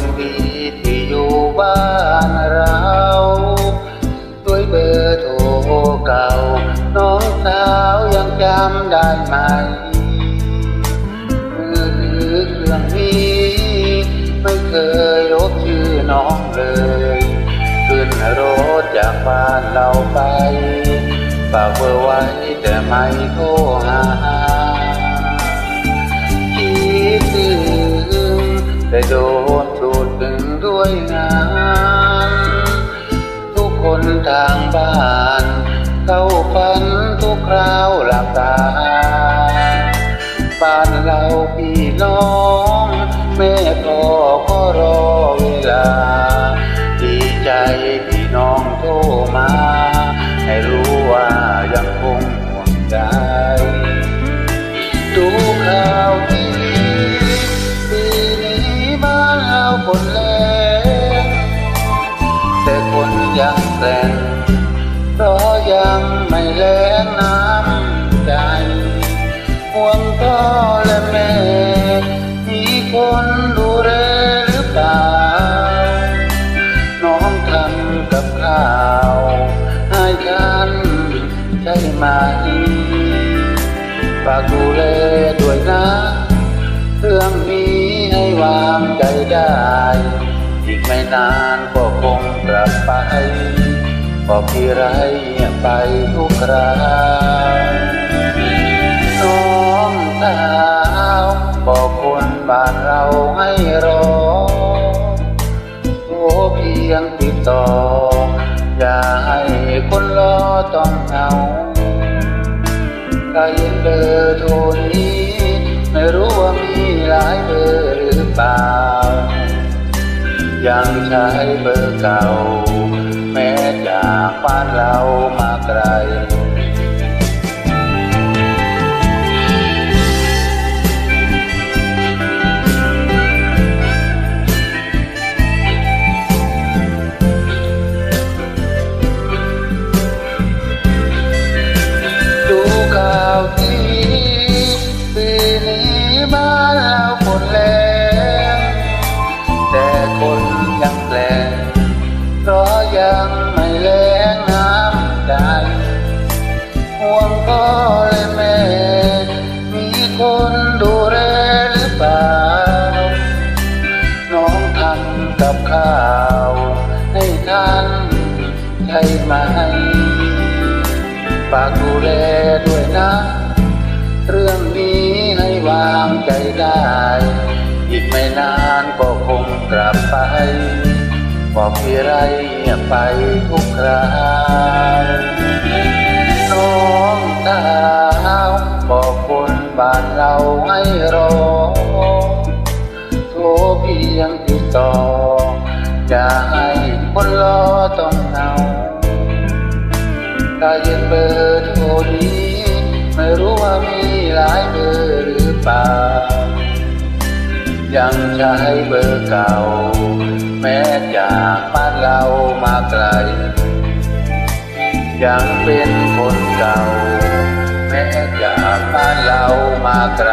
นดีที่อยู่บ้านเรา ด้วยเบอร์โทรเก่า น้องสาวยังจำได้ไหมมือถือเครื่องนี้ ไม่เคยลบชื่อน้องเลย ขึ้นรถจากบ้านเราไปฝากเบอร์ไว้แต่ไม่โทรหา กคนทางบ้าน เข้าฝันทุกคราวหลับตา บ้านเราพี่น้อง แม่พ่อก็รอเวลา ดีใจพี่น้องโทรมา ให้รู้ว่ายังคงห่วงใจดูข่าวทีวีปีนี้บ้านเราฝน ฝากดูแลด้วยนะเรื่องนี้ให้วางใจได้ อีกไม่นานก็คงกลับไปบอกที่ไรไปทุกครา ใครเห็นเบอร์โทรนี้ ไม่รู้ว่ามีหลายเบอร์หรือเปล่า ยังใช้เบอร์เก่า แม้จากบ้านเรามาไกลานใช่ไหมฝากดูแลด้วยนะ เรื่องนี้ให้วางใจได้ อีกไม่นานก็คงกลับไป บอกที่ไรเงียบไปทุกคราน้องสาวบอกคนบ้านเราให้รอ ถ้าเย็นเบอร์โทรนี้ไม่รู้ว่ามีหลายเบอร์หรือเปล่า ยังใช้เบอร์เก่า แม้จากบ้านเรามาไกล ยังเป็นคนเก่า แม้จากบ้านเรามาไกล